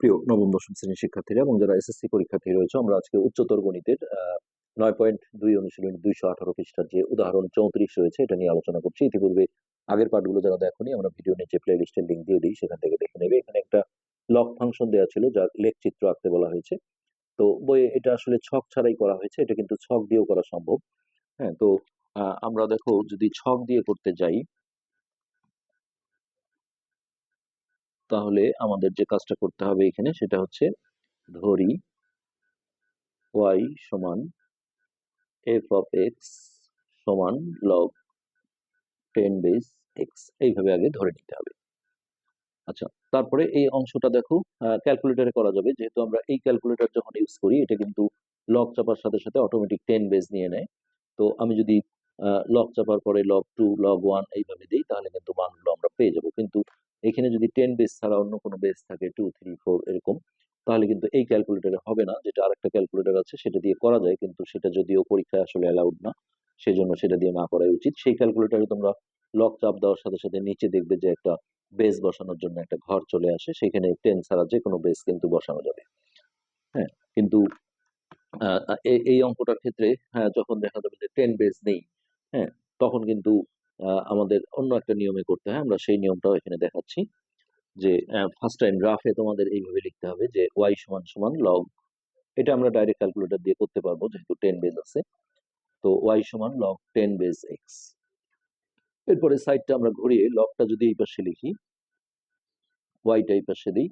প্রিয় নবম, দশম শ্রেণির শিক্ষার্থীরা এবং যারা এসএসসি পরীক্ষার্থী রয়েছে, আমরা আজকে উচ্চতর গণিতের নয় পয়েন্ট দুই অনুশীলন দুইশো আঠারো পৃষ্ঠার যে উদাহরণ চৌত্রিশ রয়েছে, এটা নিয়ে আলোচনা করছি। ইতিপূর্বে আগের পাঠগুলো যারা দেখনি, আমরা ভিডিও নিচে প্লে লিস্টের লিঙ্ক দিয়ে দিই, সেখান থেকে দেখে নেবে। এখানে একটা লক ফাংশন দেওয়া ছিল, যা লেখ চিত্র আঁকতে বলা হয়েছে। তো বইয়ে এটা আসলে ছক ছাড়াই করা হয়েছে, এটা কিন্তু ছক দিয়েও করা সম্ভব। হ্যাঁ তো আমরা দেখো যদি ছক দিয়ে করতে যাই তাহলে আমাদের যে কাজটা করতে হবে এখানে সেটা হচ্ছে ধরি y সমান f অফ এক্স সমান log টেন বেস এক্স এইভাবে আগে ধরে নিতে হবে। আচ্ছা তারপরে এই অংশটা দেখো ক্যালকুলেটরে করা যাবে। যেহেতু আমরা এই ক্যালকুলেটর যখন ইউজ করি, এটা কিন্তু লগ চাপার সাথে সাথে অটোমেটিক টেন বেস নিয়ে নেয়। তো আমি যদি লক চাপার পরে লগ টু লগ ওয়ান এইভাবে দিই, তাহলে কিন্তু মানগুলো আমরা পেয়ে যাব। কিন্তু এখানে যদি টেন বেস ছাড়া অন্য কোনো বেস থাকে টু থ্রি ফোর এরকম, তাহলে কিন্তু এই ক্যালকুলেটরে হবে না। যেটা আরেকটা ক্যালকুলেটর আছে, সেটা দিয়ে করা যায়, কিন্তু সেটা যদিও পরীক্ষায় আসলে অ্যালাউড না সেই জন্য সেটা দিয়ে না করাই উচিত। সেই ক্যালকুলেটরে তোমরা লক চাপ দেওয়ার সাথে সাথে নিচে দেখবে যে একটা বেস বসানোর জন্য একটা ঘর চলে আসে। সেখানে টেন ছাড়া যে কোনো বেস কিন্তু বসানো যাবে। হ্যাঁ কিন্তু এই অঙ্কটার ক্ষেত্রে হ্যাঁ যখন দেখা যাবে যে টেন বেস নেই হ্যাঁ তখন কিন্তু আমাদের অন্য একটা নিয়মে করতে হয়। আমরা সেই নিয়মটাও এখানে দেখাচ্ছি যে ফার্স্ট টাইম গ্রাফে তোমাদের এইভাবে লিখতে হবে যে ওয়াই সমান সমান লগ এটা আমরা ডাইরেক্ট ক্যালকুলেটর দিয়ে করতে পারব যেহেতু টেন বেজ আছে। তো ওয়াই সমান লগ টেন বেজ এক্স এরপরে সাইডটা আমরা ঘুরিয়ে লগটা যদি এই পাশে লিখি ওয়াইটা এই পাশে দিই,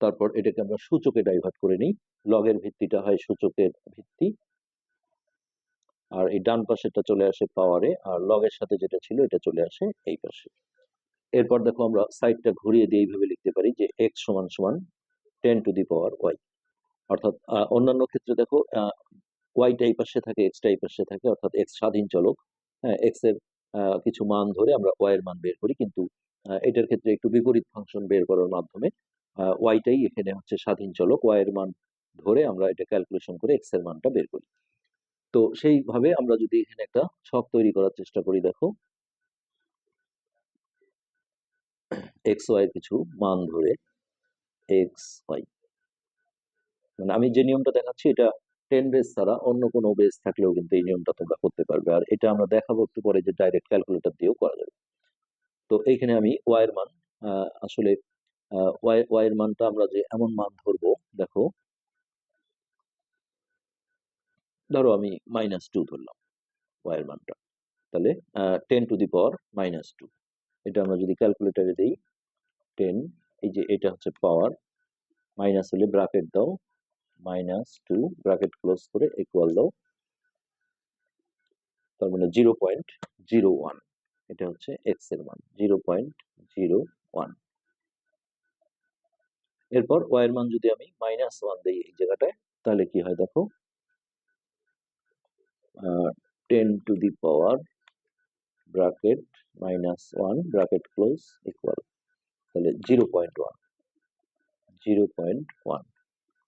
তারপর এটাকে আমরা সূচকে ডাইভার্ট করে নিই। লগের ভিত্তিটা হয় সূচকের ভিত্তি। আর এই ডান পাশেরটা চলে আসে পাওয়ারে আর লগের সাথে যেটা ছিল এটা চলে আসে এই পাশে। এরপর দেখো আমরা সাইডটা ঘুরিয়ে দিয়ে এইভাবে লিখতে পারি যে এক্স সমান সমান ten to the power y অর্থাৎ অন্যান্য ক্ষেত্রে দেখো ওয়াইটা এই পাশে থাকে এক্সটা এই পাশে থাকে, অর্থাৎ এক্স স্বাধীন চলক। হ্যাঁ এক্সের কিছু মান ধরে আমরা ওয়াই এর মান বের করি, কিন্তু এটার ক্ষেত্রে একটু বিপরীত ফাংশন বের করার মাধ্যমে ওয়াইটাই এখানে হচ্ছে স্বাধীন চলক। ওয়াই এর মান ধরে আমরা এটা ক্যালকুলেশন করে এক্সের মানটা বের করি। তো সেইভাবে আমরা যদি এখানে একটা ছক তৈরি করার চেষ্টা করি, দেখো। এক্স ওয়াই কিছু মান ধরে এক্স ওয়াই। মানে আমি যে নিয়মটা দেখাচ্ছি, এটা টেন বেস ছাড়া অন্য কোনো বেস থাকলেও কিন্তু এই নিয়মটা তোমরা করতে পারবে। আর এটা আমরা দেখাবো একটু পরে যে ডাইরেক্ট ক্যালকুলেটর দিয়েও করা যাবে। তো এইখানে আমি ওয়াইয়ের মান আসলে ওয়াই ওয়াই এর মানটা আমরা যে এমন মান ধরবো, দেখো। ধরো আমি মাইনাস টু ধরলাম ওয়াই এর মানটা। তাহলে ten to the power minus two এটা আমরা যদি ক্যালকুলেটরে দিই টেন এই যে এটা হচ্ছে পাওয়ার মাইনাস হলে ব্রাকেট দাও মাইনাস টু ব্রাকেট ক্লোজ করে ইকুয়াল দাও। তার মানে জিরো পয়েন্ট জিরো ওয়ান এটা হচ্ছে এক্সের মান জিরো পয়েন্ট জিরো ওয়ান এরপর ওয়াই এর মান যদি আমি মাইনাস ওয়ান দিই এই জায়গাটায়, তাহলে কি হয় দেখো? Ten to the power bracket minus one bracket close equal তাহলে zero point one zero point one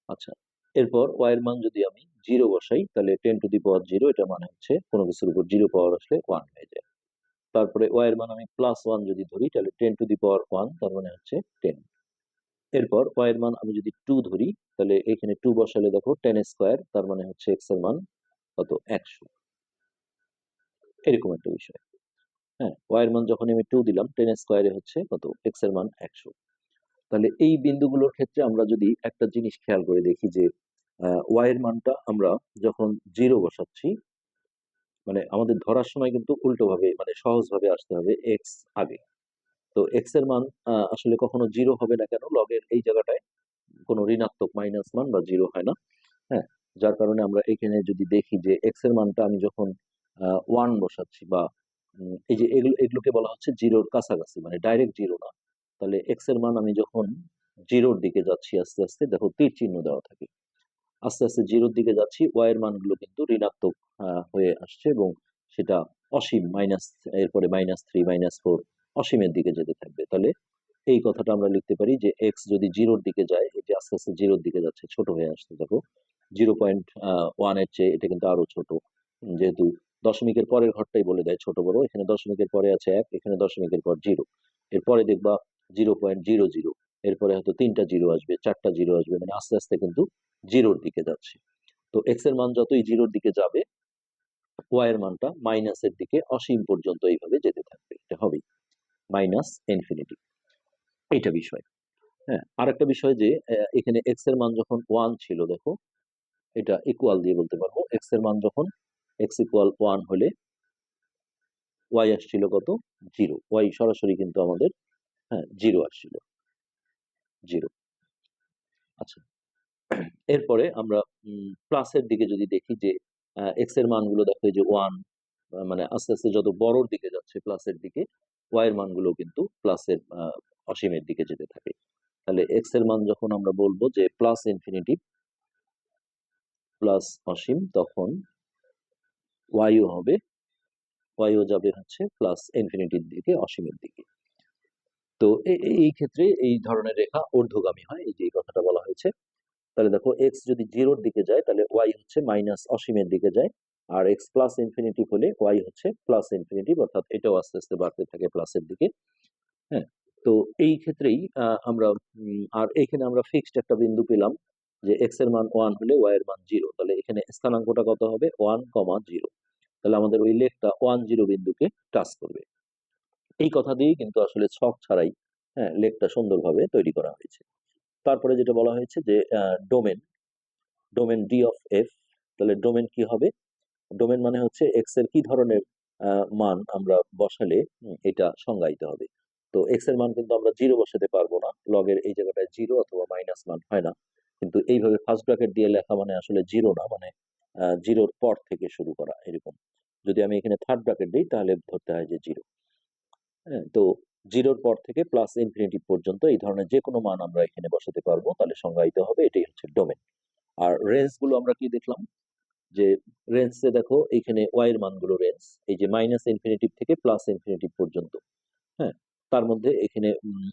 আচ্ছা এরপর ওয়াই এর মান যদি আমি জিরো বসাই, তাহলে ten to the power zero এটা মানে হচ্ছে কোনো কিছুর উপর জিরো পাওয়ার আসলে ওয়ান হয়ে যায়। তারপরে ওয়াই এর মান আমি প্লাস ওয়ান যদি ধরি, তাহলে ten to the power one তার মানে হচ্ছে টেন এরপর ওয়াই এর মান আমি যদি টু ধরি, তাহলে এখানে টু বসালে দেখো টেন স্কোয়ার তার মানে হচ্ছে এক্সের মান কত একশো। এরকম একটা বিষয়। হ্যাঁ ওয়াই এর মান যখন আমি টু দিলাম টেন স্কোয়ারে হচ্ছে কত? এক্সের মান একশো। তাহলে এই বিন্দুগুলোর ক্ষেত্রে আমরা যদি একটা জিনিস খেয়াল করে দেখি যে ওয়াই এর মানটা আমরা যখন জিরো বসাচ্ছি মানে আমাদের ধরার সময় কিন্তু উল্টো ভাবে মানে সহজ ভাবে আসতে হবে এক্স আগে। তো এক্সের মান আসলে কখনো জিরো হবে না কেন? লগের এই জায়গাটায় কোনো ঋণাত্মক মাইনাস মান বা জিরো হয় না। হ্যাঁ যার কারণে আমরা এখানে যদি দেখি যে এক্সের মানটা আমি যখন ওয়ান বসাচ্ছি বা এই যে এগুলো, এগুলোকে বলা হচ্ছে জিরোর কাছাকাছি মানে ডাইরেক্ট জিরো না। তাহলে এক্সের মান আমি যখন জিরোর দিকে যাচ্ছি আস্তে আস্তে, দেখো তীর চিহ্ন দেওয়া থাকে। আস্তে আস্তে জিরোর দিকে যাচ্ছি ওয়াই এর মানগুলো কিন্তু ঋণাত্মক হয়ে আসছে এবং সেটা অসীম মাইনাস এরপরে মাইনাস থ্রি মাইনাস ফোর অসীমের দিকে যেতে থাকবে। তাহলে এই কথাটা আমরা লিখতে পারি যে এক্স যদি জিরোর দিকে যায়, এই যে আস্তে আস্তে জিরোর দিকে যাচ্ছে, ছোট হয়ে আসছে, দেখো। জিরো পয়েন্ট ওয়ানের চেয়ে এটা কিন্তু আরও ছোট। যেহেতু দশমিকের পরের ঘরটাই বলে দেয় ছোট বড়, এখানে দশমিকের পরে আছে এক, এখানে দশমিকের পর জিরো। এরপরে দেখবা জিরো পয়েন্ট জিরো জিরো, এরপরে হয়তো তিনটা জিরো আসবে, চারটা জিরো আসবে মানে আস্তে আস্তে কিন্তু জিরোর দিকে যাচ্ছে। তো এক্সের মান যতই জিরোর দিকে যাবে ওয়াই এর মানটা মাইনাসের দিকে অসীম পর্যন্ত এইভাবে যেতে থাকবে, এটা হবেই। মাইনাস ইনফিনিটি এইটা বিষয়। হ্যাঁ আরেকটা বিষয় যে এখানে এক্সের মান যখন ওয়ান ছিল, দেখো এটা ইকুয়াল দিয়ে বলতে পারব। এক্সের মান যখন এক্স ইকুয়াল ওয়ান হলে ওয়াই আসছিল কত? জিরো ওয়াই সরাসরি কিন্তু আমাদের হ্যাঁ জিরো আসছিল। জিরো আচ্ছা। এরপরে আমরা প্লাসের দিকে যদি দেখি যে এক্সের মানগুলো দেখো যে ওয়ান মানে আস্তে আস্তে যত বড়র দিকে যাচ্ছে প্লাসের দিকে ওয়াই এর মানগুলো কিন্তু প্লাসের অসীমের দিকে যেতে থাকে। তাহলে এক্সের মান যখন আমরা বলব যে প্লাস ইনফিনিটি প্লাস অসীম, তখন ওয়াইও হবে ওয়াইও যাবে হচ্ছে প্লাস ইনফিনিটির দিকে, অসীমের দিকে। তো এই ক্ষেত্রে এই ধরনের রেখা ঊর্ধ্বগামী হয়, এই যে এই কথাটা বলা হয়েছে। তাহলে দেখো এক্স যদি জিরোর দিকে যায়, তাহলে ওয়াই হচ্ছে মাইনাস অসীমের দিকে যায়, আর এক্স প্লাস ইনফিনিটি হলে ওয়াই হচ্ছে প্লাস ইনফিনিটি অর্থাৎ এটাও আস্তে আস্তে বাড়তে থাকে প্লাসের দিকে। হ্যাঁ তো এই ক্ষেত্রেই আমরা আর এখানে আমরা ফিক্সড একটা বিন্দু পেলাম যে এক্সের মান ওয়ান হলে ওয়াই এর মান জিরো তাহলে এখানে স্থানাঙ্কটা কত হবে? ওয়ান কমা জিরো তাহলে আমাদের ওই লেখটা ওয়ান জিরো বিন্দুকে টাচ করবে। এই কথা দিয়েই কিন্তু আসলে ছক ছাড়াই হ্যাঁ লেখটা সুন্দরভাবে তৈরি করা হয়েছে। তারপরে যেটা বলা হয়েছে যে domain domain D of f তাহলে ডোমেন কি হবে? ডোমেন মানে হচ্ছে এক্সের কি ধরনের মান আমরা বসালে এটা সংজ্ঞায়িত হবে। তো এক্সের মান কিন্তু আমরা জিরো বসাতে পারব না। লগের এই জায়গাটায় জিরো অথবা মাইনাস মান হয় না। এইভাবে ফার্স্ট ব্র্যাকেট দিয়ে লেখা মানে আসলে জিরো না মানে জিরোর পর থেকে শুরু করা এরকম। যদি আমি এখানে থার্ড ব্র্যাকেট দিই, তাহলে ধরতে হয় যে জিরো হ্যাঁ তো জিরোর পর থেকে প্লাস ইনফিনিটি পর্যন্ত এই ধরনের যে কোনো মান আমরা এখানে বসাতে পারব, তাহলে সংজ্ঞায়িত হবে এটাই হচ্ছে ডোমেন আর রেঞ্জগুলো আমরা কি দেখলাম? যে রেঞ্জে দেখো, এখানে ওয়াই এর মানগুলো রেঞ্জ এই যে মাইনাস ইনফিনিটিভ থেকে প্লাস ইনফিনিটিভ পর্যন্ত। হ্যাঁ তার মধ্যে এখানে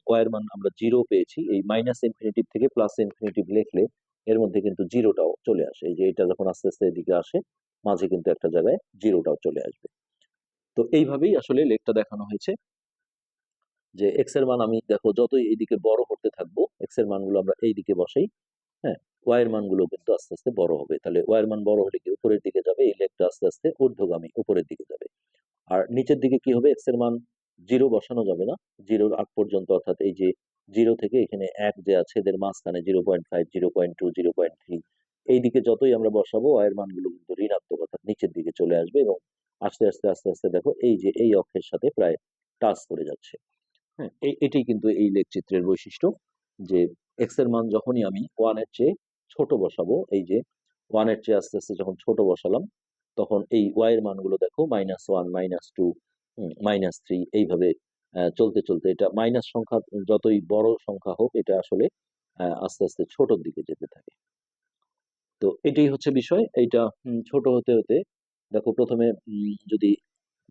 ওয়াই এর মান আমরা জিরো পেয়েছি। এই মাইনাস ইনফিনিটিভ থেকে প্লাস ইনফিনিটিভ লিখলে এর মধ্যে কিন্তু জিরোটাও চলে আসে। এই যে এটা যখন আস্তে আস্তে এদিকে আসে, মাঝে কিন্তু একটা জায়গায় জিরোটাও চলে আসবে। তো এইভাবেই আসলে লেখটা দেখানো হয়েছে যে এক্সের মান আমি দেখো যতই এইদিকে বড় করতে থাকব এক্সের মানগুলো আমরা এই দিকে বসাই হ্যাঁ ওয়াই এর মানগুলো কিন্তু আস্তে আস্তে বড় হবে। তাহলে ওয়াই এর মান বড় হলে কি উপরের দিকে যাবে? এই লেখটা আস্তে আস্তে ঊর্ধ্বগামী উপরের দিকে যাবে। আর নিচের দিকে কি হবে? এক্সের মান জিরো বসানো যাবে না। জিরোর আগ পর্যন্ত অর্থাৎ এই যে জিরো থেকে এখানে এক যে আছে, এদের মাঝখানে zero point five, zero point two, zero point three, এই দিকে যতই আমরা বসাবো এর মানগুলো কিন্তু ঋণাত্মক অর্থাৎ নিচের দিকে চলে আসবে এবং আস্তে আস্তে আস্তে আস্তে দেখো এই যে এই অক্ষের সাথে প্রায় টাচ করে যাচ্ছে। হ্যাঁ এটাই কিন্তু এই লেখচিত্রের বৈশিষ্ট্য যে এক্সের মান যখনই আমি ওয়ানের চেয়ে ছোট বসাবো, এই যে ওয়ানের চেয়ে আস্তে আস্তে যখন ছোট বসালাম, তখন এই ওয়াই এর মানগুলো দেখো minus one minus two minus three এইভাবে চলতে চলতে এটা মাইনাস সংখ্যা, যতই বড় সংখ্যা হোক এটা আসলে আস্তে আস্তে ছোটর দিকে যেতে থাকে। তো এটাই হচ্ছে বিষয়। এইটা ছোট হতে হতে দেখো প্রথমে যদি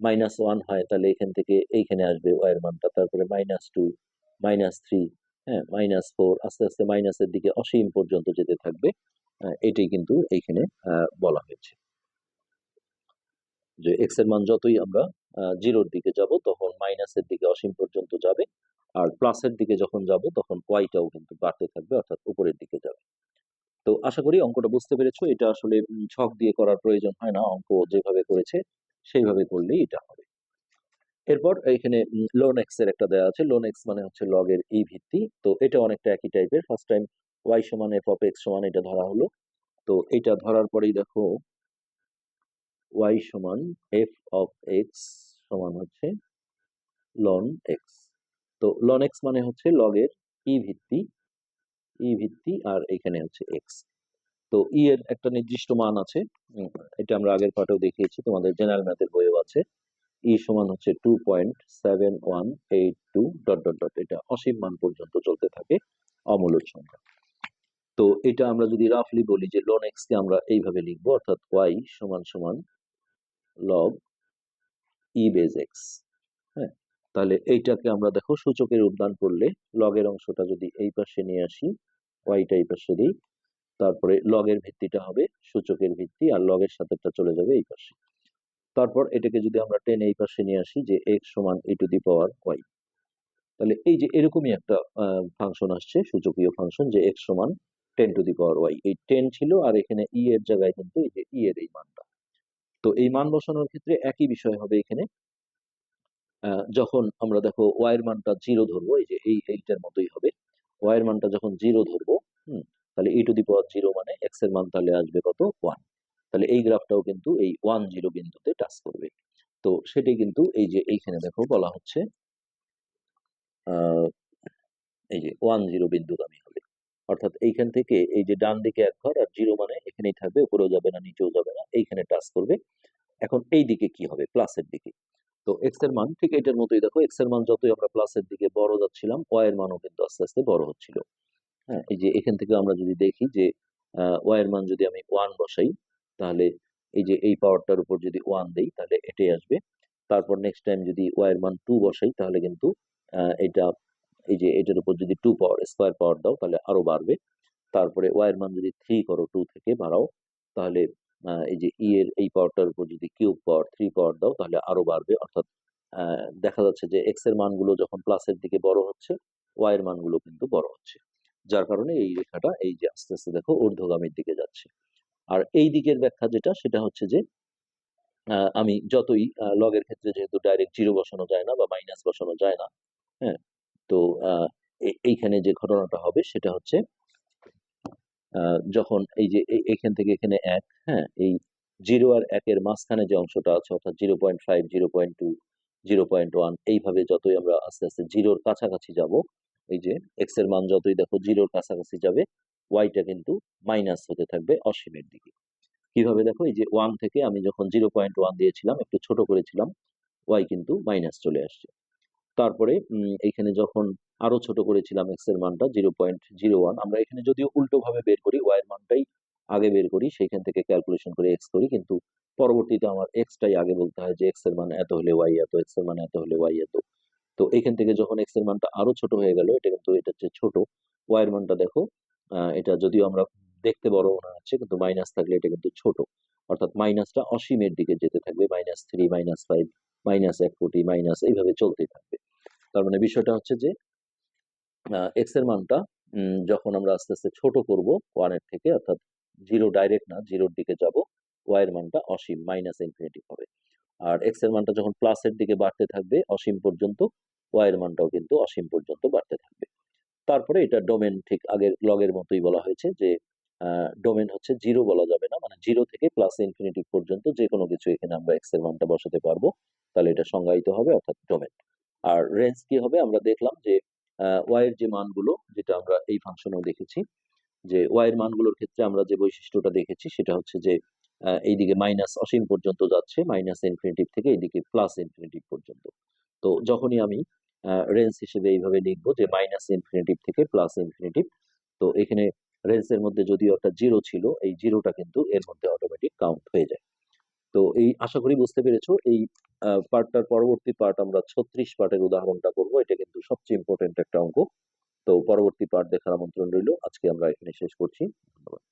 মাইনাস ওয়ান হয় তাহলে এখান থেকে এইখানে আসবে ওয়াই এর মানটা। তারপরে মাইনাস টু মাইনাস থ্রি হ্যাঁ মাইনাস ফোর আস্তে আস্তে মাইনাসের দিকে অসীম পর্যন্ত যেতে থাকবে। এটাই কিন্তু এইখানে বলা হয়েছে। যে এক্সের মান যতই আমরা জিরোর দিকে যাব, তখন মাইনাসের দিকে অসীম পর্যন্ত যাবে। আর প্লাসের দিকে যখন যাব, তখন ওয়াইটাও কিন্তু বাড়তে থাকবে, অর্থাৎ উপরের দিকে যাবে। তো আশা করি অঙ্কটা বুঝতে পেরেছ। এটা আসলে ছক দিয়ে করার প্রয়োজন হয় না। অঙ্ক যেভাবে করেছে, সেইভাবে করলেই এটা হবে। এরপর এখানে লোন এক্সের একটা দেওয়া আছে। লোন এক্স মানে হচ্ছে লগ এর ই ভিত্তি। তো এটা অনেকটা একই টাইপের ফার্স্ট টাইম ওয়াই সমান এফ অফ এক্স সমান এটা ধরা হলো। তো এটা ধরার পরেই দেখো ওয়াই সমান এফ অফ এক্স সমান হচ্ছে লন এক্স তো লন এক্স মানে হচ্ছে লগের ই ভিত্তি ই ভিত্তি আর এখানে হচ্ছে এক্স তো ই এর একটা নির্দিষ্ট মান আছে এটা আমরা আগের পাঠেও দেখিয়েছি, তোমাদের জেনারেল ম্যাথের বইও আছে। ই সমান হচ্ছে two point seven one eight two dot dot dot এটা অসীম মান পর্যন্ত চলতে থাকে, অমূলক সংখ্যা। তো এটা আমরা যদি রাফলি বলি যে লন এক্স কে আমরা এইভাবে লিখব, অর্থাৎ ওয়াই সমান সমান লগ ই বেজ এক্স হ্যাঁ তাহলে এইটাকে আমরা দেখো সূচকের উদ্যান করলে লগের অংশটা যদি এই পাশে নিয়ে আসি ওয়াইটা এই পাশে দিই, তারপরে লগের ভিত্তিটা হবে সূচকের ভিত্তি আর লগের সাথেটা চলে যাবে এই পাশে। তারপর এটাকে যদি আমরা টেন এই পাশে নিয়ে আসি যে এক্স সমান ই টু দি পাওয়ার ওয়াই তাহলে এই যে এরকমই একটা ফাংশন আসছে, সূচকীয় ফাংশন যে এক্স সমান ten to the power y এই টেন ছিল আর এখানে ই এর জায়গায় কিন্তু এই যে ই এর এই মানটা। তো এই মান বসানোর ক্ষেত্রে একই বিষয় হবে এখানে। যখন আমরা দেখো ওয়াই এর মানটা জিরো ধরবো, এই যে এই এইটার মতোই হবে। ওয়াই এর মানটা যখন জিরো ধরবো, হুম, তাহলে ই টু দি পাওয়ার জিরো মানে এক্সের মান তাহলে আসবে কত? ওয়ান তাহলে এই গ্রাফটাও কিন্তু এই ওয়ান জিরো বিন্দুতে টাচ করবে। তো সেটাই কিন্তু এই যে এইখানে দেখো বলা হচ্ছে এই যে ওয়ান জিরো বিন্দুগামী অর্থাৎ এইখান থেকে এই যে ডান দিকে এক ঘর আর জিরো মানে এখানেই থাকবে, উপরেও যাবে না, নিচেও যাবে না, এইখানে টাচ করবে। এখন এই দিকে কি হবে? প্লাসের দিকে। তো এক্সের মান ঠিক এটার মতোই দেখো এক্সের মান যতই আমরা প্লাসের দিকে বড় যাচ্ছিলাম ওয়াই এর মানও কিন্তু আস্তে আস্তে বড় হচ্ছিল। হ্যাঁ এই যে এখান থেকে আমরা যদি দেখি যে ওয়াই এর মান যদি আমি ওয়ান বসাই, তাহলে এই যে এই পাওয়ারটার উপর যদি ওয়ান দেই, তাহলে এটাই আসবে। তারপর নেক্সট টাইম যদি ওয়াই এর মান টু বসাই, তাহলে কিন্তু এটা এই যে এটার উপর যদি টু পাওয়ার স্কোয়ার পাওয়ার দাও, তাহলে আরও বাড়বে। তারপরে ওয়াই এর মান যদি থ্রি করো টু থেকে বাড়াও, তাহলে এই যে ই এর এই পাওয়ারটার উপর যদি কিউব পাওয়ার থ্রি পাওয়ার দাও, তাহলে আরও বাড়বে। অর্থাৎ দেখা যাচ্ছে যে এক্সের মানগুলো যখন প্লাসের দিকে বড় হচ্ছে ওয়াই এর মানগুলো কিন্তু বড় হচ্ছে। যার কারণে এই রেখাটা এই যে আস্তে আস্তে দেখো ঊর্ধ্বগামীর দিকে যাচ্ছে। আর এই দিকের ব্যাখ্যা যেটা, সেটা হচ্ছে যে আমি যতই লগের ক্ষেত্রে যেহেতু ডাইরেক্ট জিরো বসানো যায় না বা মাইনাস বসানো যায় না হ্যাঁ এইখানে যে ঘটনাটা হবে সেটা হচ্ছে যখন এই যে এইখান থেকে এখানে এক হ্যাঁ এই জিরো আর একের মাঝখানে যে অংশটা আছে, অর্থাৎ zero point five, zero point two, zero point one, এইভাবে যতই আমরা আস্তে আস্তে জিরোর কাছাকাছি যাব, এই যে এক্সের মান যতই দেখো জিরোর কাছাকাছি যাবে ওয়াইটা কিন্তু মাইনাস হতে থাকবে অসীমের দিকে। কীভাবে দেখো, এই যে ওয়ান থেকে আমি যখন জিরো পয়েন্ট ওয়ান দিয়েছিলাম, একটু ছোট করেছিলাম, ওয়াই কিন্তু মাইনাস চলে আসছে। তারপরে উম, এইখানে যখন আরও ছোট করেছিলাম এক্সের মানটা জিরো পয়েন্ট জিরো ওয়ান আমরা এখানে যদিও উল্টো ভাবে বের করি ওয়াই এর মানটাই আগে বের করি সেখান থেকে ক্যালকুলেশন করে এক্স করি কিন্তু পরবর্তীতে আমার এক্সটাই আগে বলতে হয় যে এক্সের মান এত হলে ওয়াই এত এক্সের মান এত হলে ওয়াই এত। তো এখান থেকে যখন এক্সের মানটা আরও ছোট হয়ে গেল এটা কিন্তু এটা হচ্ছে ছোট ওয়াই এর মানটা দেখো এটা যদিও আমরা দেখতে বড় মনে হচ্ছে কিন্তু মাইনাস থাকলে এটা কিন্তু ছোট। অর্থাৎ মাইনাসটা অসীমের দিকে যেতে থাকবে minus three minus five minus এক কোটি মাইনাস এইভাবে চলতেই থাকবে। তার মানে বিষয়টা হচ্ছে যে এক্সের মানটা যখন আমরা আস্তে আস্তে ছোট করব ওয়ানের থেকে, অর্থাৎ জিরো ডাইরেক্ট না জিরোর দিকে যাব ওয়াই এর মানটা অসীম মাইনাস ইনফিনিটি হবে। আর এক্সের মানটা যখন প্লাসের দিকে বাড়তে থাকবে, অসীম পর্যন্ত ওয়াই এর মানটাও কিন্তু অসীম পর্যন্ত বাড়তে থাকবে। তারপরে এটা ডোমেন ঠিক আগের লগের মতোই বলা হয়েছে যে ডোমেন হচ্ছে জিরো বলা যাবে না। মানে জিরো থেকে প্লাস ইনফিনিটি পর্যন্ত যে কোনো কিছু এখানে আমরা এক্সের মানটা বসাতে পারব। তাহলে এটা সংজ্ঞায়িত হবে, অর্থাৎ ডোমেন আর রেঞ্জ কি হবে? আমরা দেখলাম যে ওয়াই এর যে মানগুলো, যেটা আমরা এই ফাংশনেও দেখেছি, যে ওয়াই এর মানগুলোর ক্ষেত্রে আমরা যে বৈশিষ্ট্যটা দেখেছি, সেটা হচ্ছে যে এইদিকে মাইনাস অসীম পর্যন্ত যাচ্ছে মাইনাস ইনফিনিটিভ থেকে এইদিকে প্লাস ইনফিনিটিভ পর্যন্ত। তো যখনই আমি রেঞ্জ হিসেবে এইভাবে লিখব যে মাইনাস ইনফিনিটিভ থেকে প্লাস ইনফিনিটিভ তো এখানে রেঞ্জের মধ্যে যদিও একটা জিরো ছিল, এই জিরোটা কিন্তু এর মধ্যে অটোমেটিক কাউন্ট হয়ে যায়। তো এই আশা করি বুঝতে পেরেছ, এই পার্টটার পরবর্তী পার্ট আমরা ছত্রিশ পার্টের উদাহরণটা করব, এটা কিন্তু সবচেয়ে ইম্পর্টেন্ট একটা অঙ্ক। তো পরবর্তী পার্ট দেখার আমন্ত্রণ রইল, আজকে আমরা এখানে শেষ করছি, ধন্যবাদ।